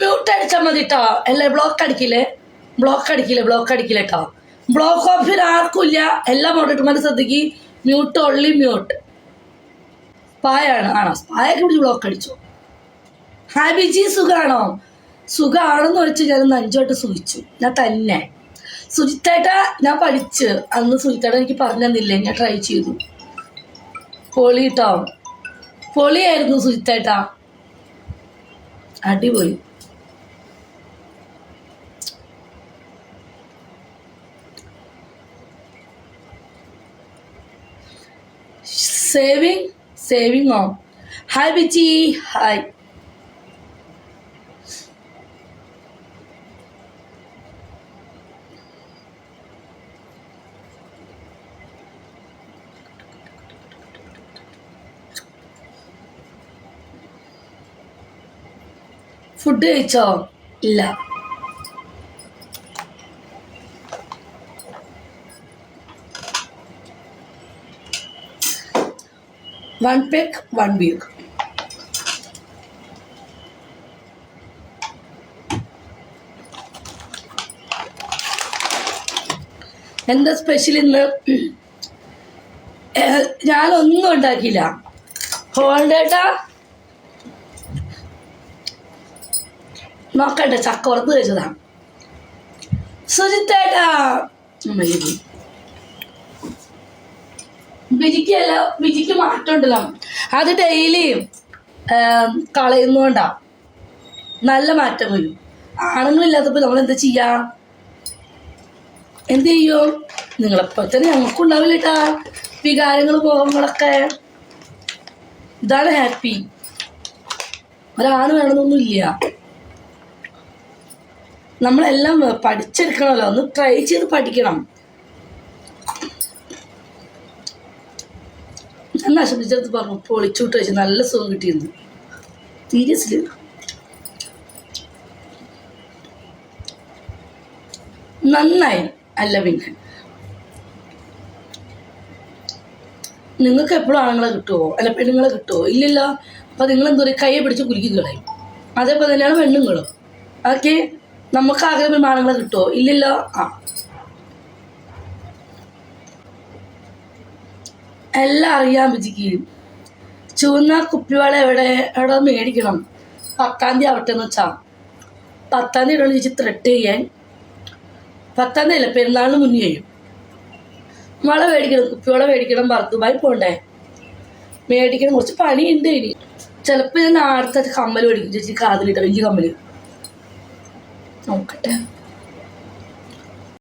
Mute അടിച്ചാൽ മതി കേട്ടോ അല്ലേ ബ്ലോക്ക് അടിക്കില്ലേ? ബ്ലോക്ക് അടിക്കില്ലേ ബ്ലോക്ക് അടിക്കില്ല കേട്ടോ ബ്ലോക്ക് ഓപ്ഷൻ ആർക്കും ഇല്ല. എല്ലാ മോട്ടർമാരും ശ്രദ്ധിക്ക്. മ്യൂട്ട് ഓൺലി മ്യൂട്ട് സ്പായാണ് ആണോ. സ്പായൊക്കെ പിടിച്ച് ബ്ലോക്ക് അടിച്ചു. ഹാബിജി സുഖാണോ? സുഖാണെന്ന് വെച്ച് ഞാൻ അഞ്ചോട്ട് സുഖിച്ചു. ഞാൻ തന്നെ. സുജിത്തേട്ട ഞാൻ പഠിച്ച്. അന്ന് സുജിത്തേട്ട എനിക്ക് പറഞ്ഞു തന്നില്ലേ ഞാൻ ട്രൈ ചെയ്തു. പൊളി കേട്ടോ പൊളിയായിരുന്നു സുജിത്തേട്ട. അടിപൊളി. സേവിങ് സേവിങ് ഓം? ഹായ് ബിച്ചി ഹായ് ഫുഡ് കഴിച്ചോ? ഇല്ല. വൺ പേക്ക് വൺ വീക്ക് എന്താ സ്പെഷ്യൽ ഇന്ന്? ഞാനൊന്നും ഉണ്ടാക്കിയില്ല. ഹോൾഡേട്ടാ? നോക്കട്ടെ ചക്ക പുറത്ത് കഴിച്ചതാണ് സുജിത്തേട്ടാ. ബിജിക്കല്ല ബിജിക്ക് മാറ്റമുണ്ടല്ലോ അത് ഡെയിലി കളയുന്നോണ്ടാ. നല്ല മാറ്റം വരും. ആണുങ്ങളില്ലാത്തപ്പോൾ നമ്മൾ എന്താ ചെയ്യാ? എന്ത് ചെയ്യോ? നിങ്ങളെപ്പോൾ തന്നെ ഞങ്ങൾക്കും ഉണ്ടാവില്ല കേട്ടാ വികാരങ്ങൾ പോകുമ്പോഴൊക്കെ ഇതാണ് ഹാപ്പി ഒരാണ് വേണമെന്നൊന്നുമില്ല. നമ്മളെല്ലാം പഠിച്ചെടുക്കണമല്ലോ. ഒന്ന് ട്രൈ ചെയ്ത് പഠിക്കണം. ഞാൻ നശിപ്പിച്ചെടുത്ത് പറഞ്ഞു പൊളിച്ചൂട്ട് വെച്ച് നല്ല സുഖം കിട്ടിയിരുന്നു സീരിയസ്ലി നന്നായി. അല്ല പിന്നെ നിങ്ങൾക്ക് എപ്പോഴും ആണുങ്ങളെ കിട്ടുമോ അല്ല പെണ്ണുങ്ങളെ കിട്ടുമോ ഇല്ലല്ലോ. അപ്പം നിങ്ങൾ എന്താ പറയുക കൈയെ പിടിച്ച് കുലുക്കി കളയും. അതേപോലെ തന്നെയാണ് പെണ്ണുങ്ങളും. ഓക്കെ നമുക്ക് ആഗ്രഹ വിമാനങ്ങൾ കിട്ടുമോ ഇല്ലല്ലോ? ആ. എല്ലാം അറിയാൻ വിജിക്കും ചുവന്ന കുപ്പിവാള എവിടെ? എവിടെ മേടിക്കണം. പത്താം തീയതി ആവട്ടെ എന്ന് വെച്ചാ. പത്താം തീയതി ഇടണം ചേച്ചി ത്രെട്ട് ചെയ്യാൻ. പത്താം തീയതി അല്ല? പെരുന്നാളിന് മുന്നേ ചെയ്യും. വള മേടിക്കണം കുപ്പിവള മേടിക്കണം ഭർത്തുമായി പോണ്ടേ? മേടിക്കണം. കുറച്ച് പണിയുണ്ട് ഇനി. ചിലപ്പോൾ ഞാൻ ആടത്തെ കമ്മൽ മേടിക്കും. ചേച്ചി കാതിലിട്ട വലിയ കമ്മൽ നോക്കട്ടെ.